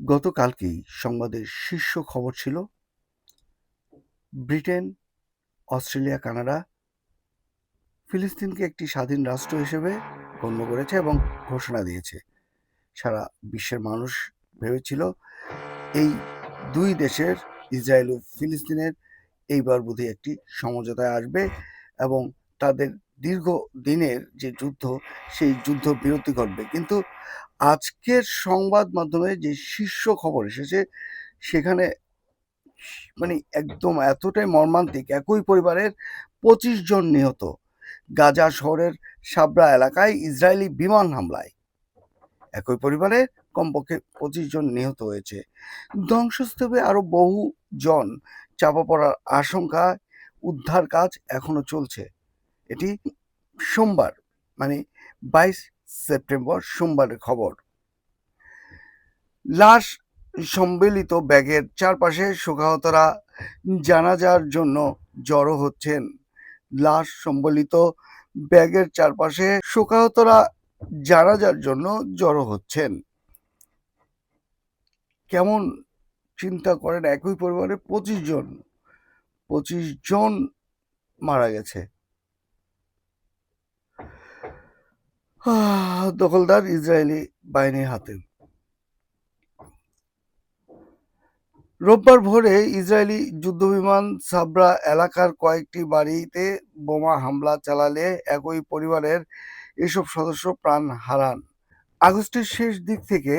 গতকালকেই সংবাদের শীর্ষ খবর ছিল ব্রিটেন, অস্ট্রেলিয়া, কানাডা ফিলিস্তিনকে একটি স্বাধীন রাষ্ট্র হিসেবে গণ্য করেছে এবং ঘোষণা দিয়েছে। সারা বিশ্বের মানুষ ভেবেছিল এই দুই দেশের, ইসরায়েল ও ফিলিস্তিনের, এইবার বোধহয় একটি সমঝোতায় আসবে এবং তাদের দীর্ঘ দিনের যে যুদ্ধ, সেই যুদ্ধ বিরতি ঘটবে। কিন্তু আজকের সংবাদ মাধ্যমে যে শীর্ষ খবর এসেছে, সেখানে মানে একদম এতটাই মর্মান্তিক। একই পরিবারের পঁচিশ জন নিহত। গাজা শহরের সাবরা এলাকায় ইসরায়েলি বিমান হামলায় একই পরিবারে কমপক্ষে পঁচিশ জন নিহত হয়েছে। ধ্বংসস্তূপে আরও বহু জন চাপা পড়ার আশঙ্কা উদ্ধার কাজ এখনও চলছে। এটি সোমবার মানে বাইশ সেপ্টেম্বর সোমবারের খবর। লাশ সম্মিলিত ব্যাগের চারপাশে শোকাহতরা জানাজার জন্য জড়ো হচ্ছেন। লাশ সম্বলিত ব্যাগের চারপাশে শোকাহতরা জানাজার জন্য জড়ো হচ্ছেন। কেমন চিন্তা করেন একই পরিবারে পঁচিশ জন? পঁচিশ জন মারা গেছে। দখলদার ইসরায়েলি বাহিনীর হাতে। রোববার ভোরে ইসরায়েলি যুদ্ধবিমান সাবরা এলাকার কয়েকটি বাড়িতে বোমা হামলা চালালে একই পরিবারের এসব সদস্য প্রাণ হারান। আগস্টের শেষ দিক থেকে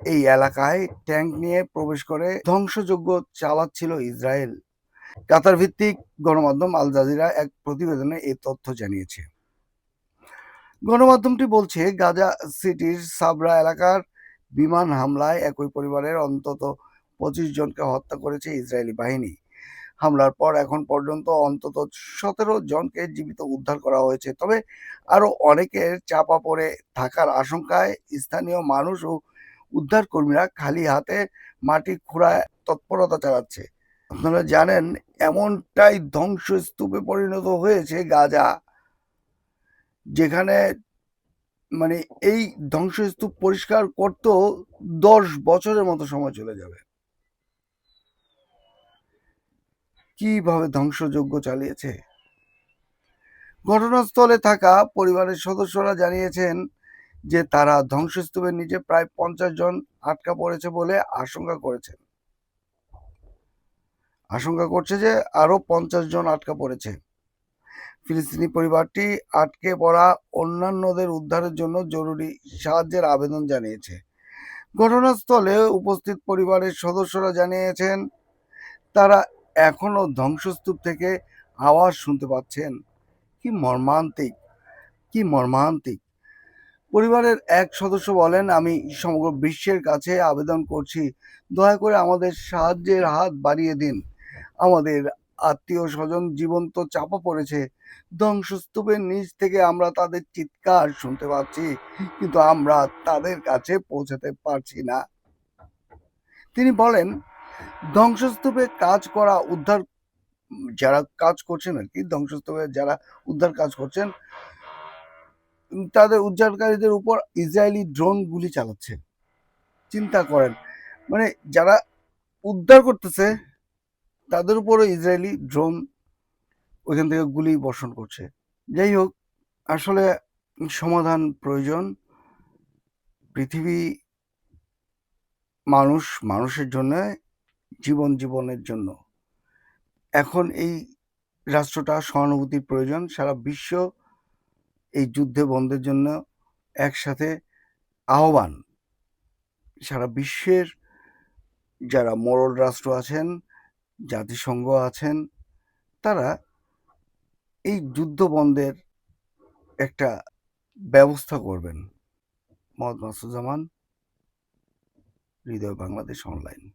এই এলাকায় ট্যাঙ্ক নিয়ে প্রবেশ করে ধ্বংসযজ্ঞ চালাচ্ছিল ইসরায়েল। কাতার ভিত্তিক গণমাধ্যম আল জাজিরা এক প্রতিবেদনে এই তথ্য জানিয়েছে। গণমাধ্যমটি বলছে, গাজা সিটির সাবরা এলাকার বিমান হামলায় একই পরিবারের অন্তত পঁচিশ জনকে হত্যা করেছে ইসরায়েলি বাহিনী। হামলার পর এখন পর্যন্ত অন্তত সতেরো জনকে জীবিত উদ্ধার করা হয়েছে। তবে আরও অনেকের চাপা পড়ে থাকার আশঙ্কায় স্থানীয় মানুষ ও উদ্ধার কর্মীরা খালি হাতে মাটি খোঁড়ায় তৎপরতা চালাচ্ছে। আপনারা জানেন, এমনটাই ধ্বংসস্তূপে পরিণত হয়েছে গাজা। যেখানে মানে এই ধ্বংসস্তূপ পরিষ্কার করতেও দশ বছরের মতো সময় চলে যাবে। কীভাবে ধ্বংসযজ্ঞ চালিয়েছে? ঘটনাস্থলে থাকা পরিবারের সদস্যরা জানিয়েছেন যে তারা ধ্বংসস্তূপের নিচে প্রায় পঞ্চাশ জন আটকা পড়েছে বলে আশঙ্কা করেছেন। আশঙ্কা করছে যে আরও পঞ্চাশ জন আটকা পড়েছে। ফিলিস্তিনি পরিবারটি আটকে পড়া অন্যান্যদের উদ্ধারের জন্য জরুরি সাহায্যের আবেদন জানিয়েছে। ঘটনাস্থলে উপস্থিত পরিবারের সদস্যরা জানিয়েছেন, তারা এখনও ধ্বংসস্তূপ থেকে আওয়াজ শুনতে পাচ্ছেন। কি মর্মান্তিক কি মর্মান্তিক। পরিবারের এক সদস্য বলেন, আমি সমগ্র বিশ্বের কাছে আবেদন করছি। দয়া করে আমাদের সাহায্যের হাত বাড়িয়ে দিন। আমাদের আত্মীয় স্বজন জীবন্ত চাপা পড়েছে। ধ্বংসস্তূপের নিচ থেকে আমরা তাদের চিৎকার শুনতে পাচ্ছি, কিন্তু আমরা তাদের কাছে পৌঁছাতে পারছি না। তিনি বলেন, ধ্বংসস্তূপে কাজ করা, উদ্ধার, যারা কাজ করছেন আর কি, ধ্বংসস্তূপে যারা উদ্ধার কাজ করছেন, তাদের উদ্ধারকারীদের উপর ইসরায়েলি ড্রোন গুলি চালাচ্ছে। চিন্তা করেন মানে যারা উদ্ধার করতেছে তাদের উপরও ইসরায়েলি ড্রোন ওইখান থেকে গুলি বর্ষণ করছে। যাই হোক, আসলে সমাধান প্রয়োজন। পৃথিবী মানুষ, মানুষের জন্য, জীবন জীবনের জন্য। এখন এই রাষ্ট্রটা সহানুভূতির প্রয়োজন। সারা বিশ্ব এই যুদ্ধে বন্ধের জন্য একসাথে আহ্বান। সারা বিশ্বের যারা মোরল রাষ্ট্র আছেন জাতিসংঘ আছেন তারা এই যুদ্ধ বন্ধের একটা ব্যবস্থা করবেন। মোহাম্মদ মাসুজ্জামান হৃদয় বাংলাদেশ অনলাইন।